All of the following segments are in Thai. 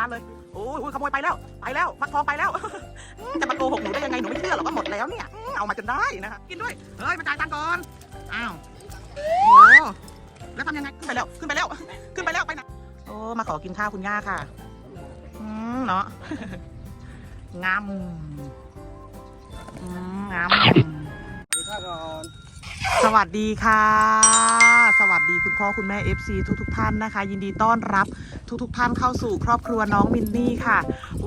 ร้านเลยโอ้ยขโมยไปแล้ว ไปแล้วฟักทองไปแล้วจะมาโกหกหนูได้ยังไงหนูไม่เชื่อหรอกว่าหมดแล้วเนี่ยเอามาจนได้นะคะกินด้วยเฮ้ยมาจ่ายตังค์ก่อนอ้าวโอ้แล้วทำยังไงขึ้นไปแล้วขึ้นไปแล้ว ขึ้นไปแล้วไปไหนโอ้มาขอกินข้าวคุณย่าค่ะอืมเนาะงามอืมงามข้าก่อน สวัสดีค่ะ สวัสดีคุณพ่อคุณแม่ FC ทุกทุกท่านนะคะ ยินดีต้อนรับทุกทุกท่านเข้าสู่ครอบครัวน้องมินนี่ค่ะ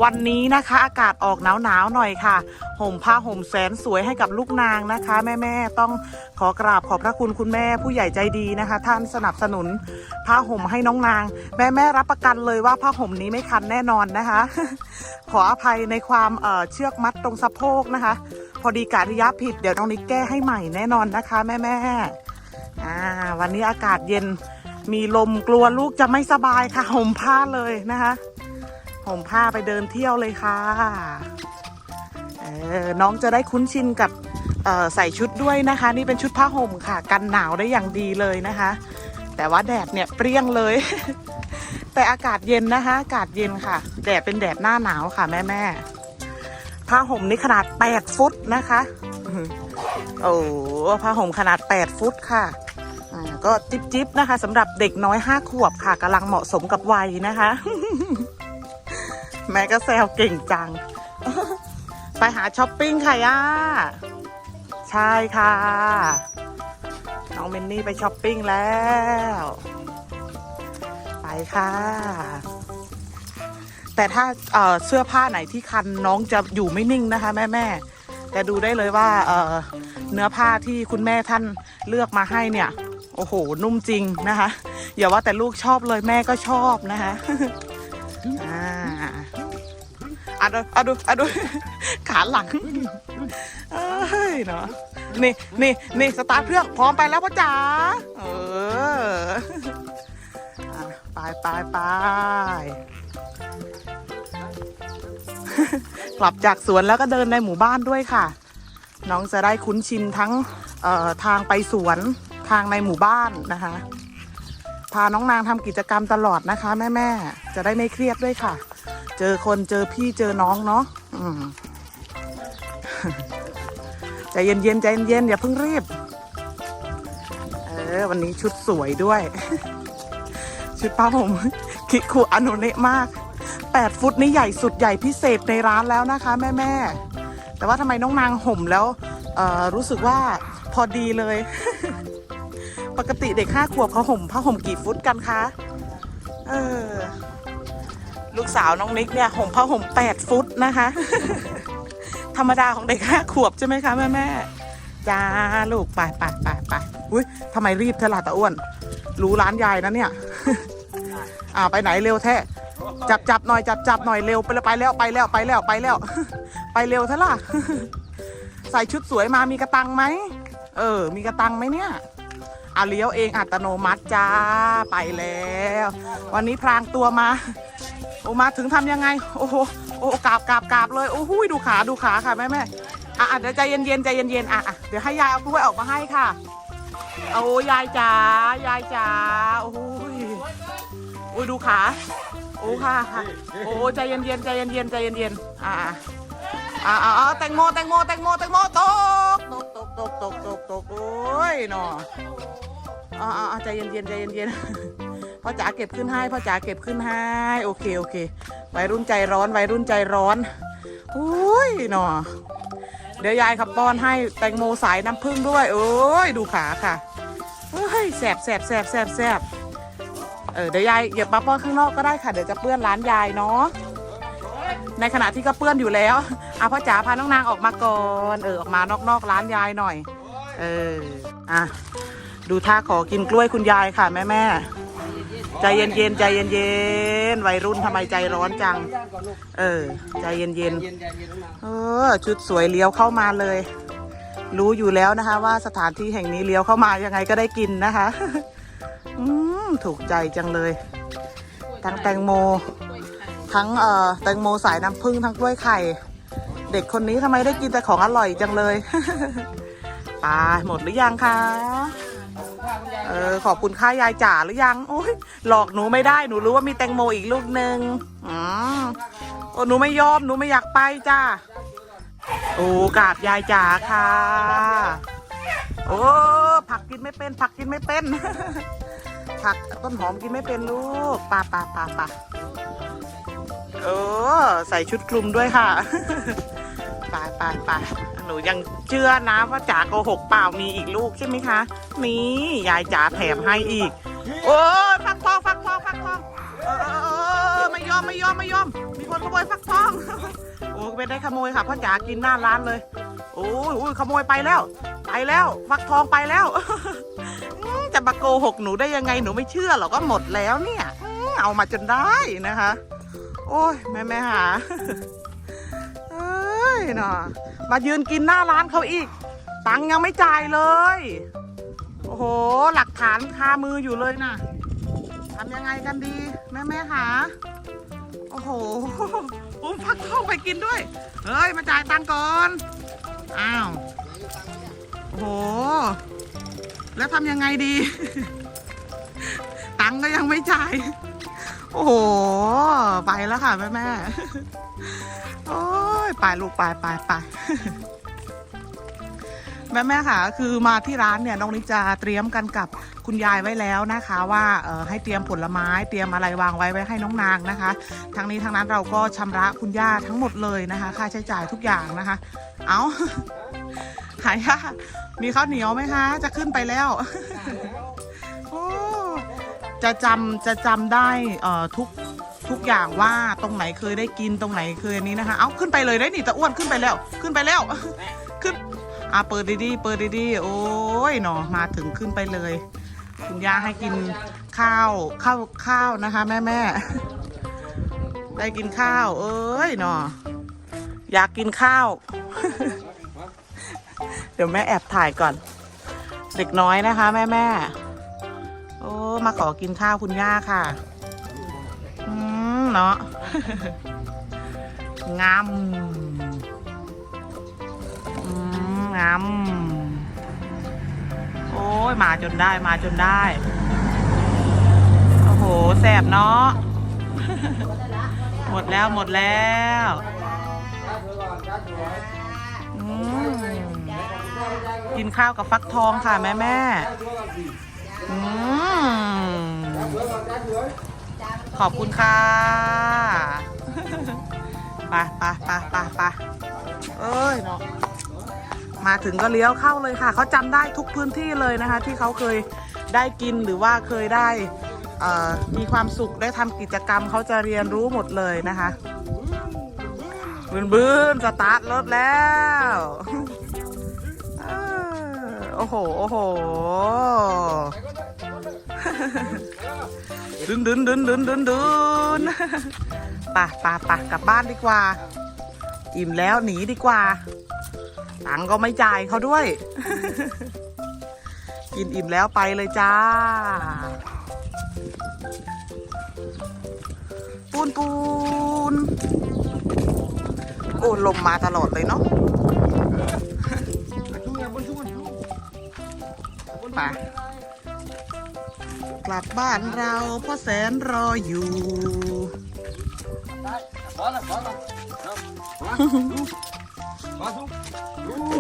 วันนี้นะคะอากาศออกหนาวหนาวหน่อยค่ะ ห่มผ้าห่มแสนสวยให้กับลูกนางนะคะ แม่แม่ต้องขอกราบขอบพระคุณคุณแม่ผู้ใหญ่ใจดีนะคะ ท่านสนับสนุนผ้าห่มให้น้องนาง แม่แม่รับประกันเลยว่าผ้าห่มนี้ไม่คันแน่นอนนะคะ ขออภัยในความเอ่อเชือกมัดตรงสะโพกนะคะ พอดีการิยะผิดเดี๋ยวน้องนิกแก้ให้ใหม่แน่นอนนะคะแม่แม่อ่าวันนี้อากาศเย็นมีลมกลัวลูกจะไม่สบายค่ะห่มผ้าเลยนะคะห่มผ้าไปเดินเที่ยวเลยค่ะเออน้องจะได้คุ้นชินกับใส่ชุดด้วยนะคะ นี่เป็นชุดผ้าห่มค่ะ กันหนาวได้อย่างดีเลยนะคะ แต่ว่าแดดเนี่ยเปรี้ยงเลย แต่อากาศเย็นนะคะ อากาศเย็นค่ะ แดดเป็นแดดหน้าหนาวค่ะแม่แม่ ผ้าห่มนี่ขนาด8ฟุตนะคะโอ้ผ้าห่มขนาด8ฟุตค่ะก็จิ๊บจิบๆนะคะสำหรับเด็กน้อย5ขวบค่ะกำลังเหมาะสมกับวัยนะคะ แม่ก็แซวเก่งจัง ไปหาช้อปปิ้งค่ะย่าใช่ค่ะ น้องเมนนี่ไปช้อปปิ้งแล้ว ไปค่ะ แต่ถ้าเเสื้อผ้าไหนที่คันน้องจะอยู่ไม่นิ่งนะคะ แม่แม่แต่ดูได้เลยว่าเเนื้อผ้าที่คุณแม่ท่านเลือกมาให้เนี่ย โอ้โห นุ่มจริงนะคะอย่าว่าแต่ลูกชอบเลยแม่ก็ชอบนะคะอ่าอะดูอะดูอะดูขาหลังเอ้ยเนาะนี่นี่นี่สตาร์ทเครื่องพร้อมไปแล้วพ่อจ๋าเออไปไปไป กลับจากสวนแล้วก็เดินในหมู่บ้านด้วยค่ะ น้องจะได้คุ้นชินทั้งทางไปสวนทางในหมู่บ้านนะคะ พาน้องนางทำกิจกรรมตลอดนะคะ แม่แม่ๆจะได้ไม่เครียดด้วยค่ะ เจอคนเจอพี่เจอน้องเนาะอืมใจเย็นๆใจเย็นๆอย่าเพิ่งรีบ เออ วันนี้ชุดสวยด้วย ชุดป้าผมคิดคุอนุเนะมาก 8 ฟุตนี่ใหญ่สุดใหญ่พิเศษในร้านแล้วนะคะ แม่แม่แต่ว่าทำไมน้องนางห่มแล้วรู้สึกว่าพอดีเลย ปกติเด็กห้าขวบเขาห่มผ้าห่มกี่ฟุตกันคะเออลูกสาวน้องนิกเนี่ยห่มผ้าห่ม8ฟุตนะคะ ธรรมดาของเด็กห้าขวบใช่ไหมคะแม่แม่ๆจ้าลูกไปไปไปไปอุ้ยทำไมรีบเทล่ะตาอ้วน รู้ร้านยายนะเนี่ย อ่าไปไหนเร็วแท้ จับจับหน่อยจับจับหน่อยเร็วไปแล้วไปแล้วไปแล้วไปแล้วไปแล้ว ไปเร็วเถอะล่ะ ใส่ชุดสวยมามีกระตังไหมเออ มีกระตังไหมเนี่ยเอาเลี้ยวเองอัตโนมัติจ้าไปแล้ว วันนี้พรางตัวมา โอมาถึงทำยังไง โอ้โหโอ้กราบกราบกราบเลยโอ้โหดูขาดูขาค่ะแม่แม่อะเดี๋ยวใจเย็นเย็นใจเย็นเย็นอะเดี๋ยวให้ยายเอากล้วยออกมาให้ค่ะโอ้ยายจ๋ายายจ๋าโอ้ยโอ้ยดูขา อ้ค่ะค่ะโอ้ใจเย็นเย็นใจเย็นเย็นใจเย็นเย็นอ่าอ่าอ่าแตงโมแตงโมแตงโมแตงโมตกตกตกตกตกตกตกโอ้ยหนออ่าอ่าใจเย็นเย็นใจเย็นเย็นพ่อจ๋าเก็บขึ้นให้พ่อจ๋าเก็บขึ้นให้โอเคโอเควัยรุ่นใจร้อนวัยรุ่นใจร้อนโอ้ยหนอเดี๋ยวยายขับป้อนให้แตงโมสายน้ำผึ้งด้วย โอ้ยดูขาค่ะเฮ้ยแสบแสบแสบแสบแสบ เออเดี๋ยวยายเหยียบมาป้อนข้างนอกก็ได้ค่ะ เดี๋ยวจะเปื้อนร้านยายเนาะในขณะที่ก็เปื้อนอยู่แล้วอาพ่อจ๋าพาน้องนางออกมาก่อนเออออกมานอกๆร้านยายหน่อย เอออะดูท่าขอกินกล้วยคุณยายค่ะแม่แม่ใจเย็นเย็นๆใจเย็นเย็นๆวัยรุ่นทำไมใจร้อนจัง เออ ใจเย็นเย็นๆเองนางเออชุดสวยเลี้ยวเข้ามาเลย รู้อยู่แล้วนะคะ ว่าสถานที่แห่งนี้เลี้ยวเข้ามายังไงก็ได้กินนะคะ อืม ถูกใจจังเลย ทั้งแตงโม ทั้งเอ่อแตงโมสายน้ำผึ้งทั้งกล้วยไข่ เด็กคนนี้ทำไมได้กินแต่ของอร่อยจังเลย ไปหมดหรือยังคะเอออขอบคุณค่ายายจ๋าหรือยังโอ้ยหลอกหนูไม่ได้หนูรู้ว่ามีแตงโมอีกลูกหนึ่งอืมโอ้หนูไม่ยอมหนูไม่อยากไปจ้าโอ้กราบยายจ๋าค่ะ โอ้ผักกินไม่เป็นผักกินไม่เป็น ผักต้นหอมกินไม่เป็นลูกป่าป่าป่าป่าเออใส่ชุดคลุมด้วยค่ะไปไปไปหนูยังเชื่อนะว่าจ๋าโกหกเปล่ามีอีกลูกใช่ไหมคะ นี่ยายจ๋าแถมให้อีก โอ้ฟักทองฟักทองฟักทองเออไม่ยอมไม่ยอมไม่ยอม มีคนขโมยฟักทองโอ้ไม่ได้ขโมยค่ะพราะจ๋ากินหน้าร้านเลยโอ้ยขโมยไปแล้ว ไปแล้วฟักทองไปแล้ว จะมาโกหกหนูได้ยังไงหนูไม่เชื่อหรอกก็หมดแล้วเนี่ยเอามาจนได้นะคะ โอ้ยแม่แม่หาเอ้ยเนาะมายืนกินหน้าร้านเขาอีก ตังยังไม่จ่ายเลย โอ้โห หลักฐานคามืออยู่เลยนะทำยังไงกันดี แม่แม่หาโอ้โหอุ้มพักทองไปกินด้วย เฮ้ย มาจ่ายตังก่อน แล้วทำยังไงดี ตังก็ยังไม่จ่าย โอ้โห ไปแล้วค่ะ แม่แม่โอ้ยไปลูกไปไปไปแม่แม่ค่ะ คือมาที่ร้านเนี่ยน้องนิจาเตรียมกันกับคุณยายไว้แล้วนะคะ ว่าเออให้เตรียมผลไม้เตรียมอะไรวางไว้ไว้ให้น้องนางนะคะ ทั้งนี้ทั้งนั้นเราก็ชำระคุณย่าทั้งหมดเลยนะคะ ค่าใช้จ่ายทุกอย่างนะคะ เอาหายค่ะมีข้าวเหนียวไหมคะ จะขึ้นไปแล้วโอ้จะจำจะจำได้เอ่อทุกทุกอย่างว่าตรงไหนเคยได้กินตรงไหนเคยนี้นะคะ เอาขึ้นไปเลยได้นี่ตะอ้วนขึ้นไปแล้ว ขึ้นไปแล้ว ขึ้นอะเปิดดีๆเปิดดีๆโอ้ยหนอมาถึงขึ้นไปเลย คุณย่าให้กินข้าวข้าวข้าวนะคะ แม่แม่ได้กินข้าว เอ้ยหนอ อยากกินข้าว เดี๋ยวแม่แอบถ่ายก่อน เด็กน้อยนะคะ แม่แม่โอ้มาขอกินข้าวคุณย่าค่ะ อืมเนาะงามอืมงามโอ้ยมาจนได้มาจนได้ โอ้โหแสบเนาะหมดแล้วหมดแล้ว กินข้าวกับฟักทองค่ะแม่แม่อืขอบคุณค่ะไปไปไปไปไปเอ้ยเนาะมาถึงก็เลี้ยวเข้าเลยค่ะ เขาจำได้ทุกพื้นที่เลยนะคะ ที่เขาเคยได้กินหรือว่าเคยได้มีความสุขได้ทำกิจกรรมเขาจะเรียนรู้หมดเลยนะคะ บืนบืนสตาร์ทรถแล้วโอ้โห โอ้โห ดึนดึนดึนดึนดึนดึนป่ะป่ะป่ะกลับบ้านดีกว่า อิ่มแล้วหนีดีกว่า ตังก็ไม่จ่ายเขาด้วย กินอิ่มแล้วไปเลยจ้า ปูนปูน อ้ลมมาตลอดเลยเนาะไปกลับบ้านเราพ่อแสนรออยู่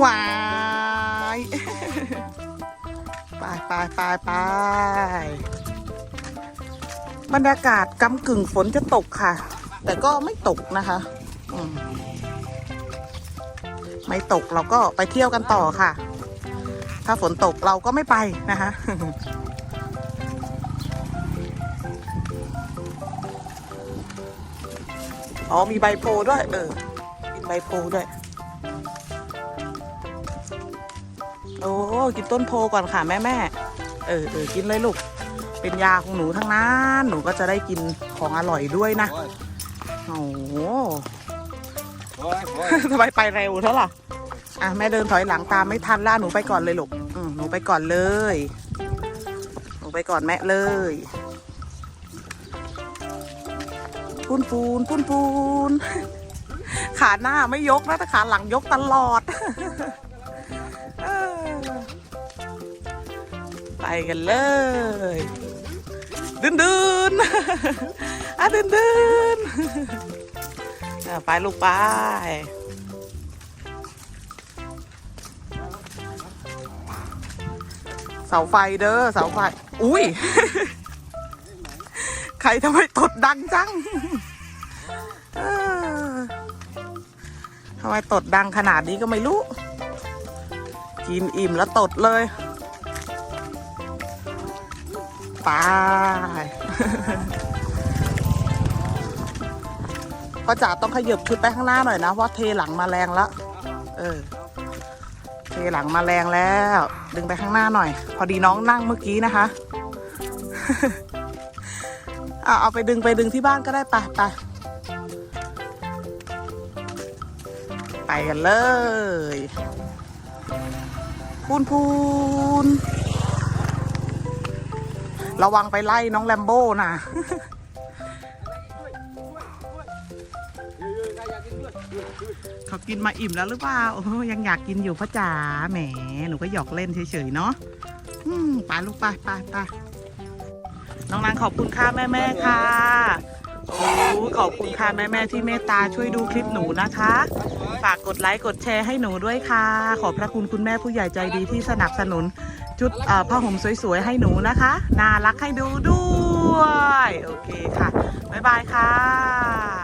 วายไปไปไปไปบรรยากาศกำกึ่งฝนจะตกค่ะ แต่ก็ไม่ตกนะคะ อืม ไม่ตกเราก็ไปเที่ยวกันต่อค่ะ ถ้าฝนตกเราก็ไม่ไปนะคะอ๋อมีใบโพด้วย เออกินใบโพด้วย โอ้กินต้นโพก่อนค่ะแม่แม่เออเออกินเลยลูก เป็นยาของหนูทั้งนั้น หนูก็จะได้กินของอร่อยด้วยนะ โอ้โห ทำไมไปเร็วเท่าล่ะอะแม่เดินถอยหลังตามไม่ทันล่าหนูไปก่อนเลยลูกอืมหนูไปก่อนเลย หนูไปก่อนแม่เลยปูนปูนปูนปูนขาหน้าไม่ยกนะแต่ขาหลังยกตลอดไปกันเลยดืนดืนอะดืนดืน ไปลูกไปเสาไฟเด้อเสาไฟ อุ้ย ใครทำไมตดดังจังทำไมตดดังขนาดนี้ก็ไม่รู้ กินอิ่มแล้วตดเลยไป พ่อจ๋าต้องขยับชุดไปข้างหน้าหน่อยนะว่าเทหลังมาแรงแล้วเออ เทหลังมาแรงแล้ว ดึงไปข้างหน้าหน่อย พอดีน้องนั่งเมื่อกี้นะคะเอาเอาไปดึงไปดึงที่บ้านก็ได้ไปไปไปกันเลยพูนพูนระวังไปไล่น้องแลมโบ้นะ เขากินมาอิ่มแล้วหรือเปล่าโอ้ยังอยากกินอยู่พ่อจ๋าแหมหนูก็หยอกเล่นเฉยๆเนาะอืมไปลูกไปไปไปน้องนางขอบคุณค่ะแม่แม่ๆค่ะโอ้ขอบคุณค่ะแม่แม่ๆที่เมตตาช่วยดูคลิปหนูนะคะ ฝากกดไลค์กดแชร์ให้หนูด้วยค่ะ ขอบพระคุณคุณแม่ผู้ใหญ่ใจดีที่สนับสนุน ชุดผ้าห่มสวยๆให้หนูนะคะ น่ารักให้ดูด้วย โอเคค่ะ บ๊ายบายค่ะ